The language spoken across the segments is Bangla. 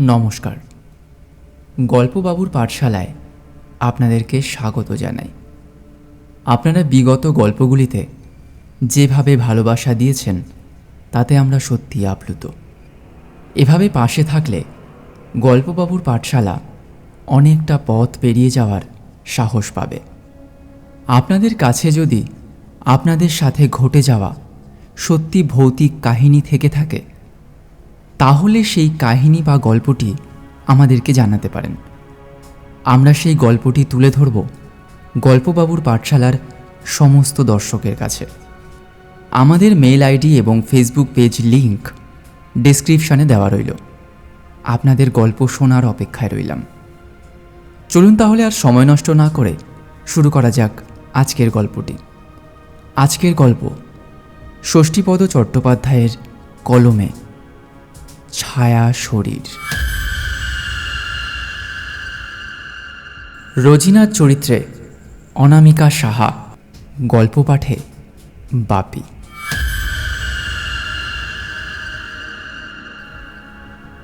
নমস্কার। গল্পবাবুর পাঠশালায় আপনাদেরকে স্বাগত জানাই। আপনারা বিগত গল্পগুলিতে যেভাবে ভালোবাসা দিয়েছেন, তাতে আমরা সত্যি আপ্লুত। এভাবে পাশে থাকলে গল্পবাবুর পাঠশালা অনেকটা পথ পেরিয়ে যাওয়ার সাহস পাবে। আপনাদের কাছে যদি আপনাদের সাথে ঘটে যাওয়া সত্যি ভৌতিক কাহিনী থেকে থাকে তাহলে সেই কাহিনী বা গল্পটি আমাদেরকে জানাতে পারেন। আমরা সেই গল্পটি তুলে ধরব গল্পবাবুর পাঠশালার সমস্ত দর্শকের কাছে। আমাদের মেল আইডি এবং ফেসবুক পেজ লিংক ডেসক্রিপশানে দেওয়া রইল। আপনাদের গল্প শোনার অপেক্ষায় রইলাম। চলুন তাহলে আর সময় নষ্ট না করে শুরু করা যাক আজকের গল্পটি। আজকের গল্প ষষ্ঠীপদ চট্টোপাধ্যায়ের কলমে। ছায়া শরীর। রোজিনার চরিত্রে অনামিকা সাহা গল্প পাঠে বাপি।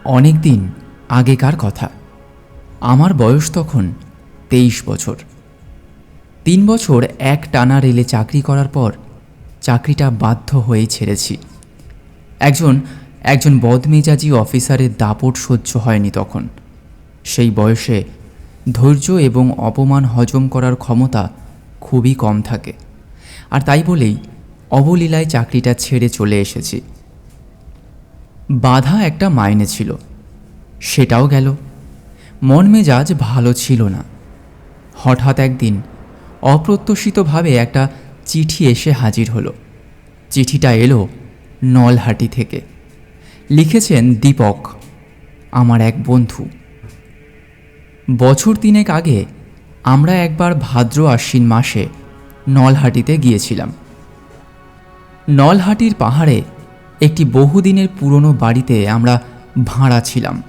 অনেক দিন আগেকার কথা, আমার বয়স তখন তেইশ বছর। তিন বছর এক টানা রেলে চাকরি করার পর চাকরিটা বাধ্য হয়ে ছেড়েছি। একজন একজন বদমেজাজি অফিসারের দাপট সহ্য হয়নি তখন। সেই বয়সে ধৈর্য এবং অপমান হজম করার ক্ষমতা খুবই কম থাকে। আর তাই বলেই অবলীলায় চাকরিটা ছেড়ে চলে এসেছি। বাধা একটা মাইনে ছিল। সেটাও গেল। মন মেজাজ ভালো ছিল না। হঠাৎ একদিন অপ্রত্যাশিতভাবে একটা চিঠি এসে হাজির হলো। চিঠিটা এলো নলহাটি থেকে। লিখেছেন দীপক, আমার এক বন্ধু। বছর তিনেক আগে আমরা একবার ভাদ্র আশ্বিন মাসে নলহাটিতে গিয়েছিলাম। নলহাটির পাহাড়ে একটি বহুদিনের পুরনো বাড়িতে আমরা ভাড়া ছিলাম।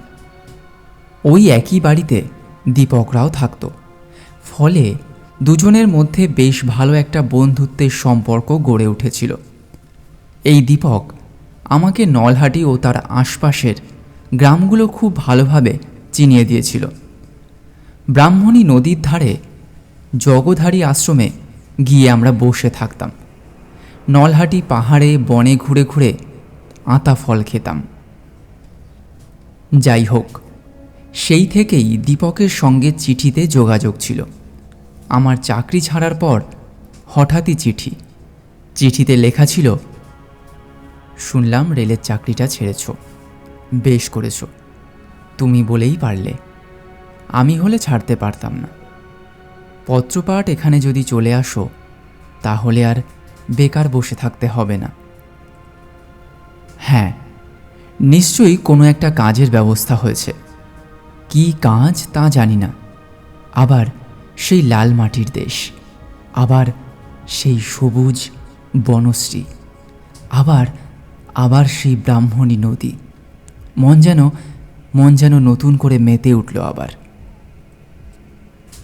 ওই একই বাড়িতে দীপকরাও থাকতো। ফলে দুজনের মধ্যে বেশ ভালো একটা বন্ধুত্বের সম্পর্ক গড়ে উঠেছিল। এই দীপক আমাকে নলহাটি ও তার আশপাশের গ্রামগুলো খুব ভালোভাবে চিনিয়ে দিয়েছিল। ব্রাহ্মণী নদীর ধারে জগধারী আশ্রমে গিয়ে আমরা বসে থাকতাম। নলহাটি পাহাড়ে, বনে ঘুরে ঘুরে আতা ফল খেতাম। যাই হোক, সেই থেকেই দীপকের সঙ্গে চিঠিতে যোগাযোগ ছিল। আমার চাকরি ছাড়ার পর হঠাৎই চিঠি। চিঠিতে লেখা ছিল শুনলাম রেলের চাকরিটা ছেড়েছ। বেশ করেছ। তুমি বলেই পারলে। আমি হলে ছাড়তে পারতাম না। পত্রপাঠ এখানে যদি চলে আসো, তাহলে আর বেকার বসে থাকতে হবে না। হ্যাঁ নিশ্চয়ই কোনো একটা কাজের ব্যবস্থা হয়েছে। কি কাজ তা জানি না। আবার সেই লাল মাটির দেশ, আবার সেই সবুজ বনশ্রী, আবার আবার সেই ব্রাহ্মণী নদী। মন যেন মন যেন নতুন করে মেতে উঠল আবার।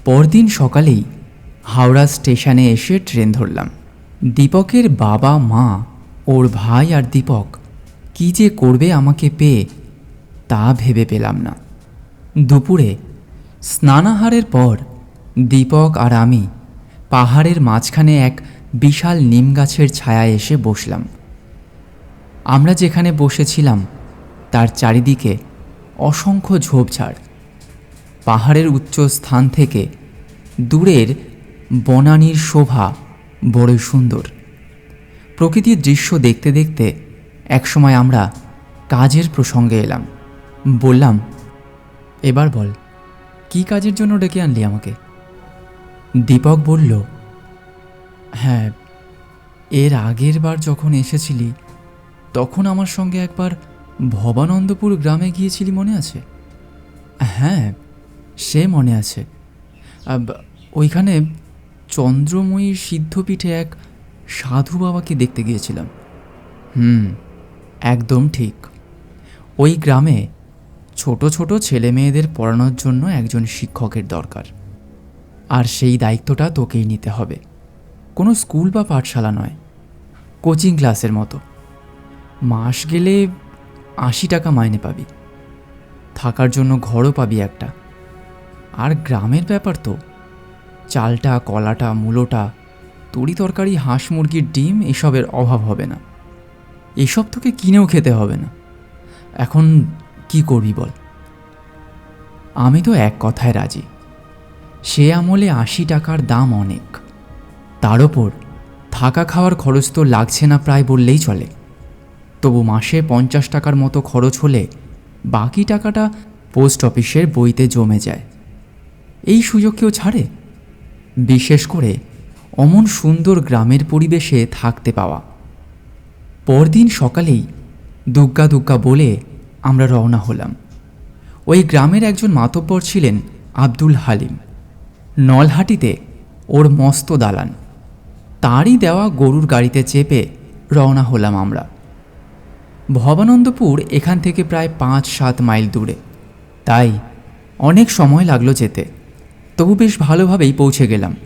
পরদিন সকালেই হাওড়া স্টেশনে এসে ট্রেন ধরলাম। দীপকের বাবা, মা, ওর ভাই আর দীপক কি যে করবে আমাকে পেয়ে তা ভেবে পেলাম না। দুপুরে স্নানাহারের পর দীপক আর আমি পাহাড়ের মাঝখানে এক বিশাল নিম গাছের ছায়ায় এসে বসলাম। আমরা যেখানে বসেছিলাম, তার চারিদিকে অসংখ্য ঝোপঝাড়। পাহাড়ের উচ্চ স্থান থেকে দূরের বনানীর শোভা বড়ই সুন্দর। প্রকৃতির দৃশ্য দেখতে দেখতে একসময় আমরা কাজের প্রসঙ্গে এলাম। বললাম, এবার বল, কি কাজের জন্য ডেকে আনলি আমাকে? দীপক বলল হ্যাঁ এর আগের বার যখন এসেছিলি তখন আমার সঙ্গে একবার ভবানন্দপুর গ্রামে গিয়েছিলি মনে আছে? হ্যাঁ সে মনে আছে। ওইখানে চন্দ্রময়ীর সিদ্ধপীঠে এক সাধু বাবাকে দেখতে গিয়েছিলাম। হুম, একদম ঠিক। ওই গ্রামে ছোট ছোট ছেলে মেয়েদের পড়ানোর জন্য একজন শিক্ষকের দরকার। আর সেই দায়িত্বটা তোকেই নিতে হবে। কোনো স্কুল বা পাঠশালা নয়। কোচিং ক্লাসের মতো। মাস গেলে আশি টাকা মাইনে পাবি। থাকার জন্য ঘরও পাবি একটা। আর গ্রামের ব্যাপার তো। চালটা, কলাটা, মূলোটা, তরি তরকারি, হাঁস মুরগির ডিম এসবের অভাব হবে না। এসব তোকে কিনেও খেতে হবে না। এখন কি করবি বল? আমি তো এক কথায় রাজি। সে আমলে আশি টাকার দাম অনেক। তার ওপর থাকা খাওয়ার খরচ তো লাগছে না প্রায় বললেই চলে। তবু মাসে পঞ্চাশ টাকার মতো খরচ হলে বাকি টাকাটা পোস্ট অফিসের বইতে জমে যায়। এই সুযোগ কেউ ছাড়ে? বিশেষ করে অমন সুন্দর গ্রামের পরিবেশে থাকতে পাওয়া। পরদিন সকালেই দুগ্গা দুগ্গা বলে আমরা রওনা হলাম। ওই গ্রামের একজন মাতব্বর ছিলেন আব্দুল হালিম। নলহাটিতে ওর মস্ত দালান। তারই দেওয়া গরুর গাড়িতে চেপে রওনা হলাম আমরা। ভবানন্দপুর এখান থেকে প্রায় পাঁচ সাত মাইল দূরে। তাই অনেক সময় লাগল যেতে। তবু বেশ ভালোভাবেই পৌঁছে গেলাম।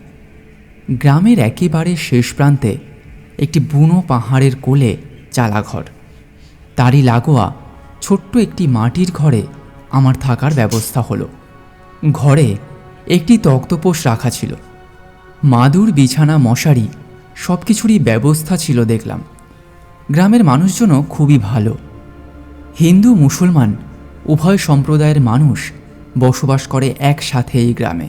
গ্রামের একেবারে শেষ প্রান্তে একটি বুনো পাহাড়ের কোলে চালাঘর। তারই লাগোয়া ছোট্ট একটি মাটির ঘরে আমার থাকার ব্যবস্থা হলো। ঘরে একটি তক্তপোষ রাখা ছিল। মাদুর, বিছানা, মশারি সব কিছুরই ব্যবস্থা ছিল দেখলাম। গ্রামের মানুষজনও খুবই ভালো। হিন্দু, মুসলমান, উভয় সম্প্রদায়ের মানুষ বসবাস করে একসাথে এই গ্রামে।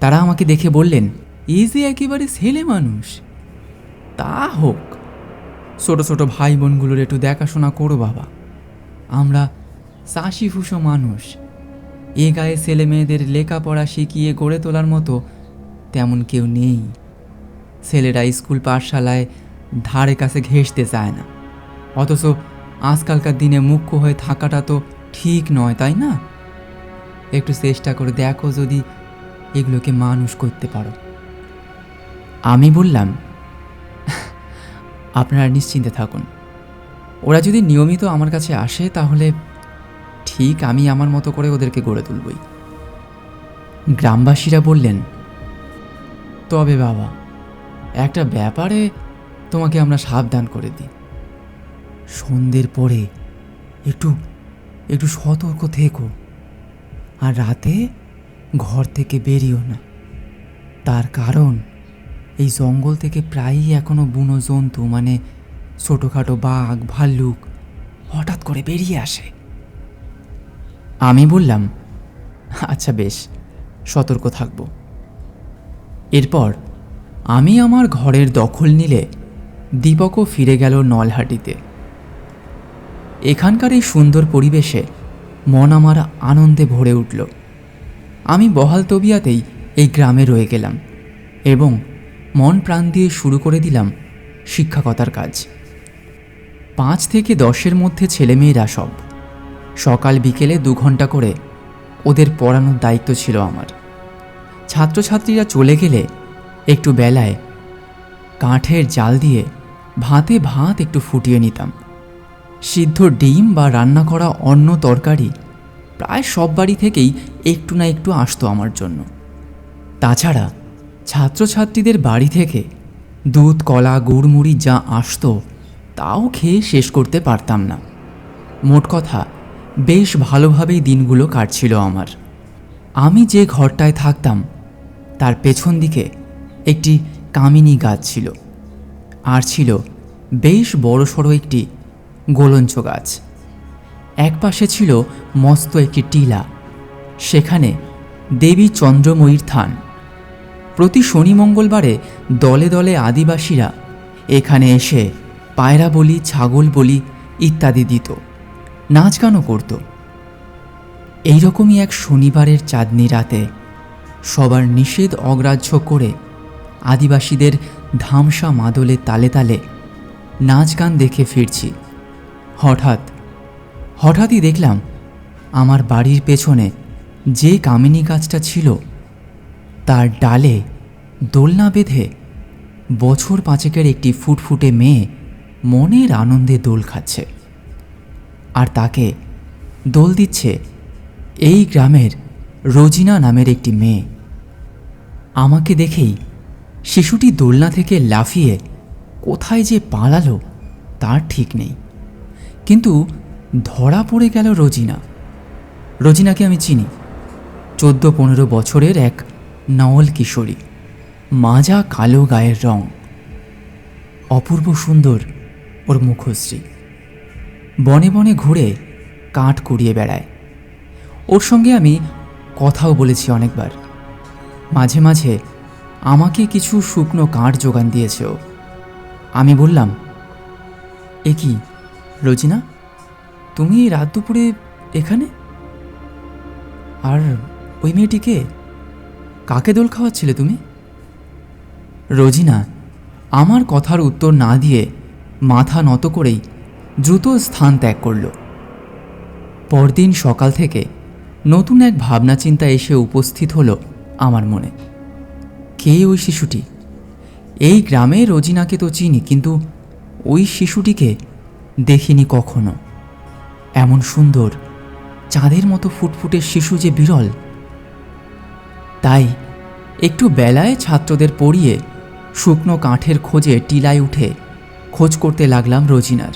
তারা আমাকে দেখে বললেন, এই যে একেবারে ছেলে মানুষ, তা হোক। ছোট ছোট ভাই বোনগুলোর একটু দেখাশোনা করো বাবা। আমরা চাষি ফুসো মানুষ। এ গায়ে ছেলে মেয়েদের লেখাপড়া শিখিয়ে গড়ে তোলার মতো তেমন কেউ নেই। ছেলেরা স্কুল পাঠশালায় ধারে কাছে ঘেঁষতে চায় না। অথচ আজকালকার দিনে মুখ্য হয়ে থাকাটা তো ঠিক নয়, তাই না? একটু চেষ্টা করে দেখো যদি এগুলোকে মানুষ করতে পারো। আমি বললাম, আপনারা নিশ্চিন্তে থাকুন। ওরা যদি নিয়মিত আমার কাছে আসে, তাহলে ঠিক আমি আমার মতো করে ওদেরকে গড়ে তুলবই। গ্রামবাসীরা বললেন, তবে বাবা, একটা ব্যাপারে তোমাকে আমরা সাবধান করে দিই। সন্ধ্যের পরে একটু একটু সতর্ক থেকো। আর রাতে ঘর থেকে বেরিও না। তার কারণ, এই জঙ্গল থেকে প্রায়ই এখনও বুনো জন্তু মানে ছোটোখাটো বাঘ, ভাল্লুক হঠাৎ করে বেরিয়ে আসে। আমি বললাম আচ্ছা বেশ, সতর্ক থাকব। এরপর আমি আমার ঘরের দখল নিলে দীপকও ফিরে গেল নলহাটিতে। এখানকার এই সুন্দর পরিবেশে মন আমার আনন্দে ভরে উঠল। আমি বহাল তবিয়াতেই এই গ্রামে রয়ে গেলাম এবং মন প্রাণ দিয়ে শুরু করে দিলাম শিক্ষকতার কাজ। পাঁচ থেকে দশের মধ্যে ছেলেমেয়েরা সব। সকাল বিকেলে দু ঘণ্টা করে ওদের পড়ানোর দায়িত্ব ছিল আমার। ছাত্রছাত্রীরা চলে গেলে একটু বেলায় কাঠের জাল দিয়ে ভাতে ভাত একটু ফুটিয়ে নিতাম। সিদ্ধ ডিম বা রান্না করা অন্য তরকারি প্রায় সব বাড়ি থেকেই একটু না একটু আসতো আমার জন্য। তাছাড়া ছাত্রছাত্রীদের বাড়ি থেকে দুধ, কলা, গুড়মুড়ি যা আসতো তাও খেয়ে শেষ করতে পারতাম না। মোট কথা, বেশ ভালোভাবেই দিনগুলো কাটছিল আমার। আমি যে ঘরটায় থাকতাম, তার পেছন দিকে একটি কামিনী গাছ ছিল। আর ছিল বেশ বড়সড় একটি গোলঞ্চ গাছ। একপাশে ছিল মস্ত একটি টিলা। সেখানে দেবী চন্দ্রময়ীর থান। প্রতি শনি মঙ্গলবারে দলে দলে আদিবাসীরা এখানে এসে পায়রা বলি, ছাগল বলি ইত্যাদি দিত, নাচ গানও করত। এইরকমই এক শনিবারের চাঁদনি রাতে সবার নিষেধ অগ্রাহ্য করে আদিবাসীদের ধামসা মাদলে তালে তালে নাচ গান দেখে ফিরছি। হঠাৎ, হঠাৎই দেখলাম আমার বাড়ির পেছনে যে কামিনী গাছটা ছিল, তার ডালে দোলনা বেঁধে বছর পাঁচেকের একটি ফুটফুটে মেয়ে মনের আনন্দে দোল খাচ্ছে আর তাকে দোল দিচ্ছে এই গ্রামের রোজিনা নামের একটি মেয়ে। আমাকে দেখেই শিশুটি দোলনা থেকে লাফিয়ে কোথায় যে পালালো, তার ঠিক নেই। কিন্তু ধরা পড়ে গেল রোজিনা। রোজিনাকে আমি চিনি। চোদ্দ পনেরো বছরের এক নওয়াল কিশোরী। মাজা কালো গায়ের রং। অপূর্ব সুন্দর ওর মুখশ্রী। বনে বনে ঘুরে কাঠ কুড়িয়ে বেড়ায়। ওর সঙ্গে আমি কথাও বলেছি অনেকবার। মাঝে মাঝে আমাকে কিছু শুকনো কাঠ যোগান দিয়েছে। ও আমি বললাম, এ কি, রোজিনা, তুমি রাত দুপুরে এখানে? আর ওই মেয়েটিকে কাকে দোল খাওয়াচ্ছিলে তুমি? রোজিনা, আমার কথার উত্তর না দিয়ে মাথা নত করেই দ্রুত স্থান ত্যাগ করল। পরদিন সকাল থেকে নতুন এক ভাবনা চিন্তা এসে উপস্থিত হলো আমার মনে। কে ওই শিশুটি? এই গ্রামে রোজিনাকে তো চিনি, কিন্তু ওই শিশুটিকে দেখিনি কখনো। এমন সুন্দর, চাঁদের মতো ফুটফুটে শিশু যে বিরল। তাই একটু বেলায় ছাত্রদের পড়িয়ে শুকনো কাঠের খোঁজে টিলায় উঠে খোঁজ করতে লাগলাম রোজিনার।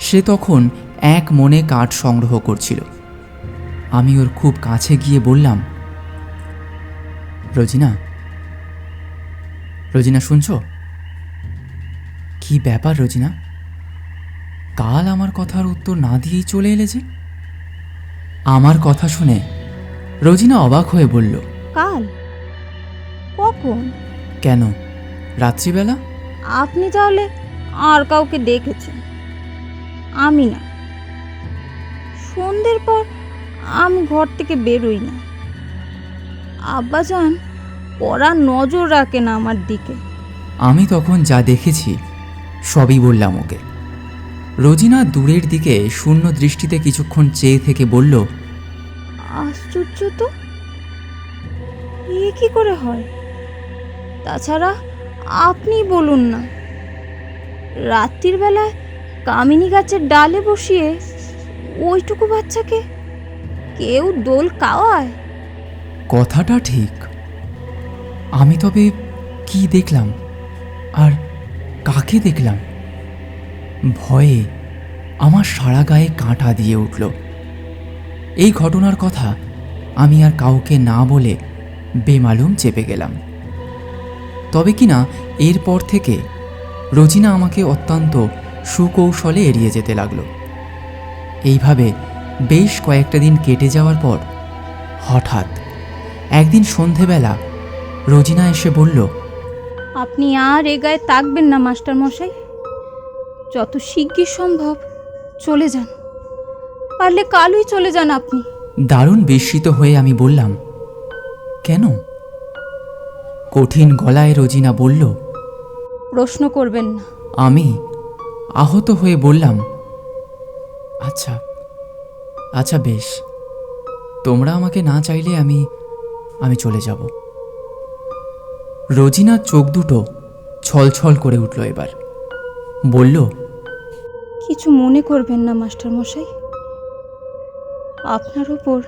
সে তখন এক মনে কাঠ সংগ্রহ করছিল। আমি ওর খুব কাছে গিয়ে বললাম রোজিনা? রোজিনা শুনছ? কি ব্যাপার রোজিনা? কাল আমার কথার উত্তর না দিয়েই চলে এলে যে? আমার কথা শুনে রোজিনা অবাক হয়ে বলল কাল? কখন? কেন? রাত্রিবেলা? আপনি তাহলে আর কাউকে দেখেছেন? আমি না। সন্ধ্যের পর আমি ঘর থেকে বেরোই না। আব্বাজান পড়া নজর রাখে না আমার দিকে। আমি তখন যা দেখেছি সবই বললাম ওকে। রোজিনা দূরের দিকে শূন্য দৃষ্টিতে কিছুক্ষণ চেয়ে থেকে বলল আশ্চর্য তো। এ কি করে হয়? তাছাড়া আপনি বলুন না। রাত্রির বেলায় কামিনী গাছের ডালে বসিয়ে ওইটুকু বাচ্চাকে কেউ দোল খাওয়ায়? কথাটা ঠিক। আমি তবে কি দেখলাম? আর কাকে দেখলাম? ভয়ে আমার সারা গায়ে কাঁটা দিয়ে উঠল। এই ঘটনার কথা আমি আর কাউকে না বলে বেমালুম চেপে গেলাম। তবে কিনা এরপর থেকে রোজিনা আমাকে অত্যন্ত সুকৌশলে এড়িয়ে যেতে লাগল। এইভাবে বেশ কয়েকটা দিন কেটে যাওয়ার পর হঠাৎ একদিন সন্ধেবেলা রোজিনা এসে বলল আপনি আর এ গায়ে তাকবেন না মাস্টার মশাই। যত শিগগির সম্ভব চলে যান। পারলে কালই চলে যান আপনি। দারুণ বিস্মিত হয়ে আমি বললাম কেন? কঠিন গলায় রোজিনা বলল প্রশ্ন করবেন না। আমি আহত হয়ে বললাম আচ্ছা আচ্ছা বেশ। তোমরা আমাকে না চাইলে আমি আমি চলে যাব। রোজিনার চোখ দুটো ছলছল করে উঠল এবার। বলল কিছু মনে করবেন না মাস্টার মশাই। আপনার ওপর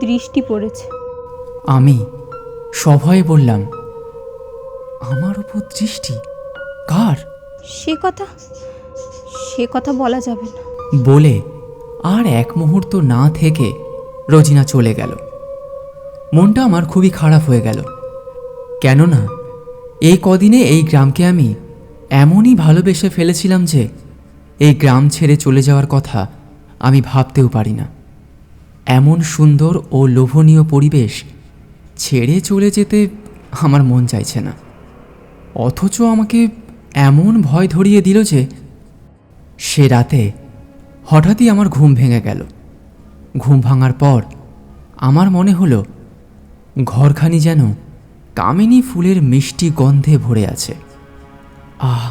দৃষ্টি পড়েছে। আমি সভয়ে বললাম আমার উপর দৃষ্টি? কার? সে কথা সে কথা বলা যাবে না। বলে আর এক মুহূর্ত না থেকে রোজিনা চলে গেল। মনটা আমার খুবই খারাপ হয়ে গেল। কেননা, এই কদিনে এই গ্রামকে আমি এমনই ভালোবেসে ফেলেছিলাম যে এই গ্রাম ছেড়ে চলে যাওয়ার কথা আমি ভাবতেও পারি না। এমন সুন্দর ও লোভনীয় পরিবেশ ছেড়ে চলে যেতে আমার মন চাইছে না। অথচ আমাকে এমন ভয় ধরিয়ে দিল যে সে রাতে হঠাৎই আমার ঘুম ভেঙে গেল। ঘুম ভাঙার পর আমার মনে হলো ঘরখানি যেন কামিনী ফুলের মিষ্টি গন্ধে ভরে আছে। আহ,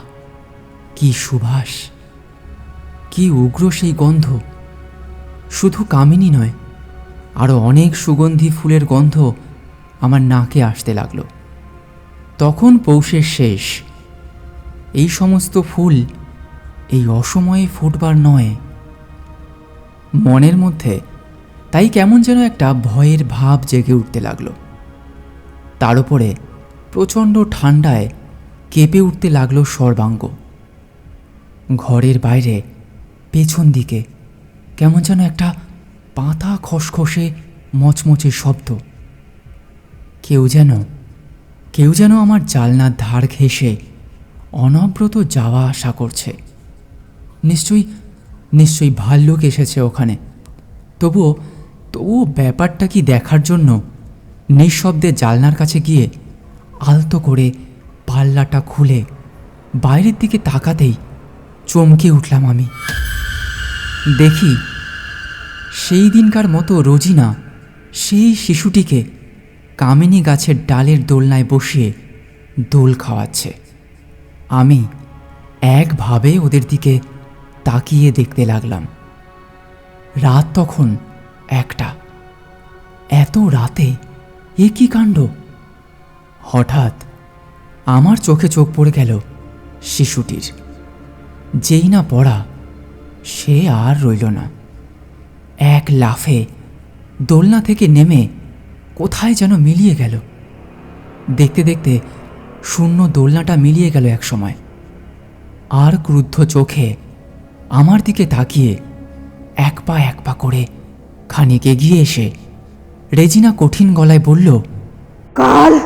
কি সুভাষ কি উগ্র সেই গন্ধ। শুধু কামিনী নয় আরও অনেক সুগন্ধি ফুলের গন্ধ আমার নাকে আসতে লাগল। তখন পৌষের শেষ। এই সমস্ত ফুল এই অসময়ে ফুটবার নয়। মনের মধ্যে তাই কেমন যেন একটা ভয়ের ভাব জেগে উঠতে লাগল। তার উপরে প্রচণ্ড ঠান্ডায় কেঁপে উঠতে লাগল সর্বাঙ্গ। ঘরের বাইরে, পেছন দিকে কেমন যেন একটা পাতা খসখসে মচমচে শব্দ। কেউ যেন কেউ যেন আমার জালনার ধার ঘেঁষে অনব্রত যাওয়া আসা করছে। নিশ্চয়ই নিশ্চয়ই ভাল্লুক এসেছে ওখানে। তবুও তবুও ব্যাপারটা কি দেখার জন্য? নিঃশব্দে জালনার কাছে গিয়ে আলতো করে পাল্লাটা খুলে বাইরের দিকে তাকাতেই চমকে উঠলাম আমি। দেখি সেই দিনকার মতো রোজিনা সেই শিশুটিকে কামিনী গাছের ডালের দোলনায় বসিয়ে দোল খাওয়াচ্ছে। আমি একভাবে ওদের দিকে তাকিয়ে দেখতে লাগলাম। রাত তখন একটা। এত রাতে এ কি কাণ্ড? হঠাৎ আমার চোখে চোখ পড়ে গেল শিশুটির। যেই না পড়া, সে আর রইল না। এক লাফে দোলনা থেকে নেমে কোথায় যেন মিলিয়ে গেল। দেখতে দেখতে শূন্য দোলনাটা মিলিয়ে গেল এক সময়। আর ক্রুদ্ধ চোখে আমার দিকে তাকিয়ে এক পা এক পা করে খানিক এগিয়ে এসে রেজিনা কঠিন গলায় বলল কাল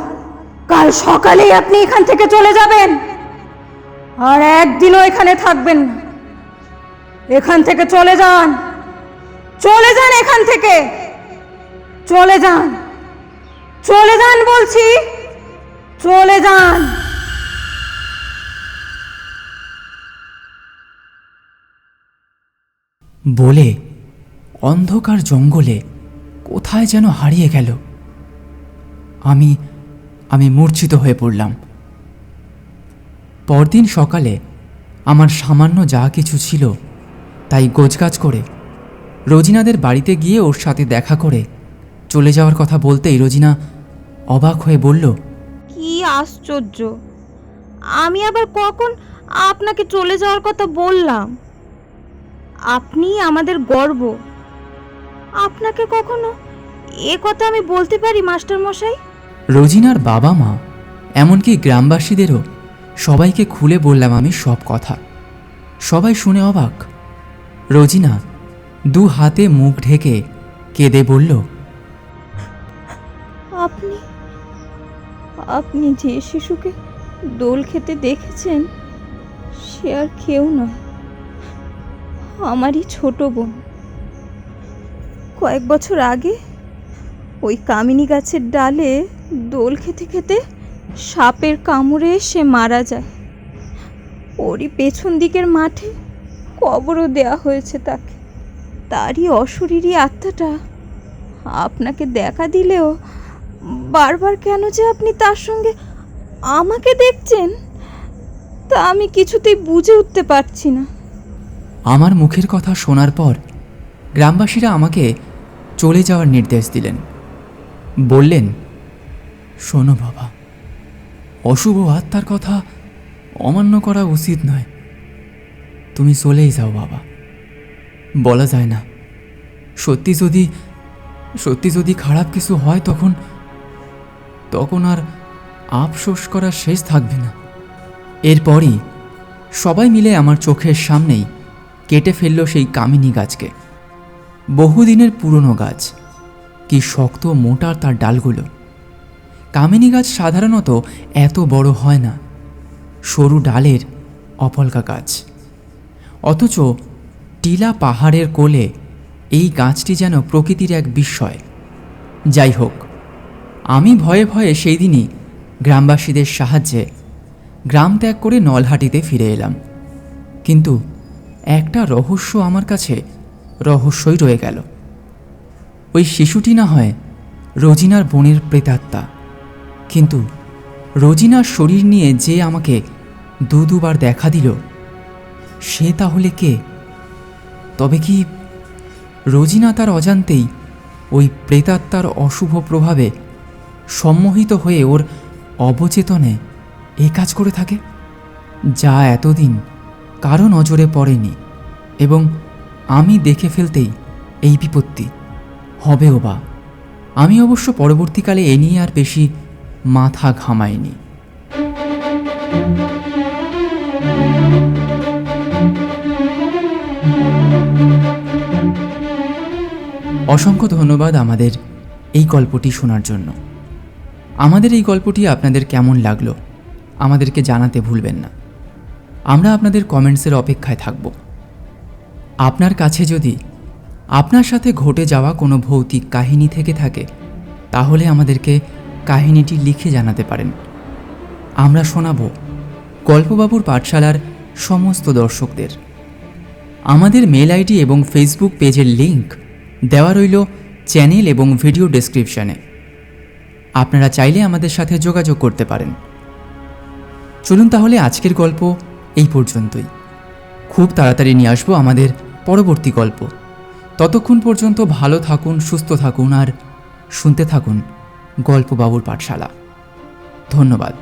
কাল সকালেই আপনি এখান থেকে চলে যাবেন। আর একদিনও এখানে থাকবেন না। এখান থেকে চলে যান। চলে যান এখান থেকে। চলে যান। চলে যান বলছি। চলে যান। বলে অন্ধকার জঙ্গলে কোথায় যেন হারিয়ে গেল। আমি আমি মূর্ছিত হয়ে পড়লাম। পরদিন সকালে আমার সামান্য যা কিছু ছিল তাই গোছগাছ করে রোজিনাদের বাড়িতে গিয়ে ওর সাথে দেখা করে চলে যাওয়ার কথা বলতেই রোজিনা অবাক হয়ে বলল, কি আশ্চর্য! আমি আবার কখন আপনাকে চলে যাওয়ার কথা বললাম? আপনি আমাদের গর্ব। আপনাকে কখনো? এ কথা আমি বলতে পারি মাস্টার মশাই রোজিনার বাবা মা এমনকি গ্রামবাসীদেরও সবাইকে খুলে বললাম আমি সব কথা। সবাই শুনে অবাক। রোজিনা দু হাতে মুখ ঢেকে কেঁদে বলল আপনি আপনি যে শিশুকে দোল খেতে দেখেছেন সে আর কেউ নয়। আমারই ছোট বোন। কয়েক বছর আগে ওই কামিনী গাছের ডালে দোল খেতে খেতে সাপের কামড়ে সে মারা যায়। ওরই পেছন দিকের মাঠে কবরও দেয়া হয়েছে তাকে। তারই অশরীরী আত্মাটা আপনাকে দেখা দিলেও বারবার কেন যে আপনি তার সঙ্গে আমাকে দেখছেন, তা আমি কিছুতেই বুঝে উঠতে পারছি না। আমার মুখের কথা শোনার পর গ্রামবাসীরা আমাকে চলে যাওয়ার নির্দেশ দিলেন। বললেন, শোনো বাবা, অশুভ আত্মার কথা অমান্য করা উচিত নয়। তুমি চলেই যাও বাবা। বলা যায় না। সত্যি যদি সত্যি যদি খারাপ কিছু হয় তখন তখন আর আফসোস করার শেষ থাকবে না। এরপরই সবাই মিলে আমার চোখের সামনেই কেটে ফেলল সেই কামিনী গাছকে। বহুদিনের পুরনো গাছ। কি শক্ত মোটা তার ডালগুলো। কামিনী গাছ সাধারণত এত বড় হয় না। সরু ডালের অপলকা গাছ। অথচ টিলা পাহাড়ের কোলে এই গাছটি যেন প্রকৃতির এক বিস্ময়। যাই হোক, আমি ভয়ে ভয়ে সেই দিনই গ্রামবাসীদের সাহায্যে গ্রাম ত্যাগ করে নলহাটিতে ফিরে এলাম। কিন্তু একটা রহস্য আমার কাছে রহস্যই রয়ে গেল। ওই শিশুটি না হয় রোজিনার বোনের প্রেতাত্মা। কিন্তু রোজিনার শরীর নিয়ে যে আমাকে দু দুবার দেখা দিল, সে তাহলে কে? তবে কি রোজিনা তার অজান্তেই ওই প্রেতাত্মার অশুভ প্রভাবে সম্মোহিত হয়ে ওর অবচেতনে এ কাজ করে থাকে? যা এতদিন কারও নজরে পড়েনি এবং আমি দেখে ফেলতেই এই বিপত্তি। হবেও বা আমি অবশ্য পরবর্তীকালে এ নিয়ে আর বেশি মাথা ঘামাইনি। অসংখ্য ধন্যবাদ আমাদের এই গল্পটি শোনার জন্য। আমাদের এই গল্পটি আপনাদের কেমন লাগল, আমাদেরকে জানাতে ভুলবেন না। আমরা আপনাদের কমেন্টসের অপেক্ষায় থাকব। আপনার কাছে যদি আপনার সাথে ঘটে যাওয়া কোনো ভৌতিক কাহিনী থেকে থাকে, তাহলে আমাদেরকে কাহিনীটি লিখে জানাতে পারেন। আমরা শোনাব গল্পবাবুর পাঠশালার সমস্ত দর্শকদের। আমাদের মেল আইডি এবং ফেসবুক পেজের লিংক দেওয়া রইল চ্যানেল এবং ভিডিও ডেসক্রিপশনে। আপনারা চাইলে আমাদের সাথে যোগাযোগ করতে পারেন। চলুন তাহলে আজকের গল্প এই পর্যন্তই। খুব তাড়াতাড়ি নিয়ে আসব আমাদের পরবর্তী গল্প। ততক্ষণ পর্যন্ত ভালো থাকুন, সুস্থ থাকুন আর শুনতে থাকুন গল্প বাবুর পাঠশালা। ধন্যবাদ।